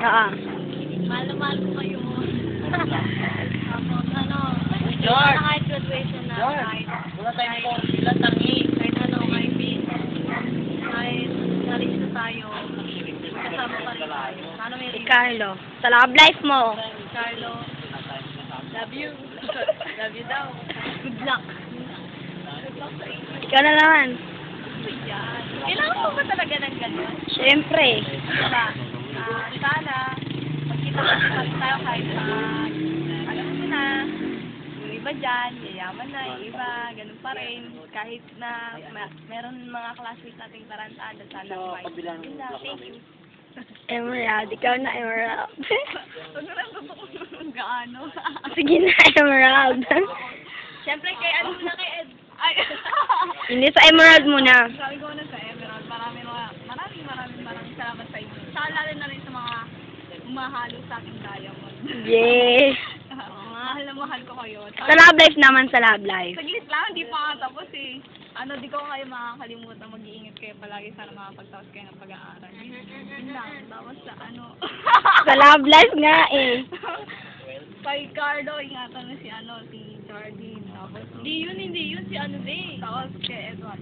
Oo. Mahal na mahal ko kayo. Tapos ano, George! kahit graduation na, George! kahit, Wala tayong formula, tangi. kahit ano, kahit bin, kahit nalis na tayo, kasama pa rin tayo. Sana may Carlo. Sa love life mo. Carlo, love you. love you daw. Good luck. Good luck sa inyo. Ikaw na naman. Kailangan mo ba talaga ng ganun? Siyempre. Diba? Sana, magkita-kita tayo kahit sa, alam mo na, yung iba dyan, yayaman na, yung iba, ganun pa rin. Kahit na ma- meron mga classmates nating tarantado, sana So, may. kabilang Yun na, thank you. Emerald. Ikaw na, Emerald. Huwag mo lang totoo gaano. Sige na, Emerald. Siyempre, kay ano na kay Ed. Ay! Hindi sa Emerald muna. Sabi ko na sa Emerald, maraming mga, maraming maraming maraming salamat sa inyo. Saka lalo na rin sa mga umahalo sa aking diamond. Yes. mahal na mahal ko kayo. Sa love life naman, sa love life. Saglit lang, hindi pa nga tapos eh. Ano, di ko kayo makakalimutan. Mag-iingat kayo palagi. Sana makapagtapos kayo ng pag-aaral. Yun lang. Tapos sa ano. Sa love life nga eh. Kay Carlo, ingatan mo si ano, si Jardine. Tapos, hindi yun, hindi yun. Si ano din. Tapos kay Edward.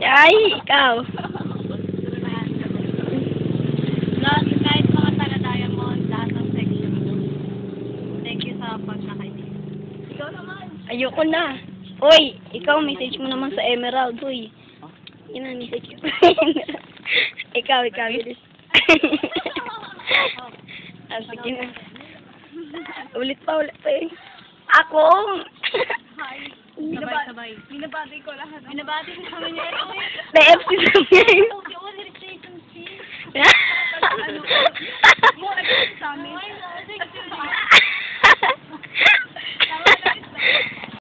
Ay, ikaw. Lahat, kahit mga taga-diamond, lahat ng section. Thank you sa pagkakaibigan. Ikaw naman. Ayoko na. Uy, ikaw, message mo naman sa Emerald, uy. Yun ang message ko. ikaw, ikaw, bilis. ah, sige na. Ulit pa, ulit pa eh. Ako! Sabay-sabay. Binabati ko lahat. Binabati ko namin yan. PFC sa only relationship. Ano? Mo, sa amin.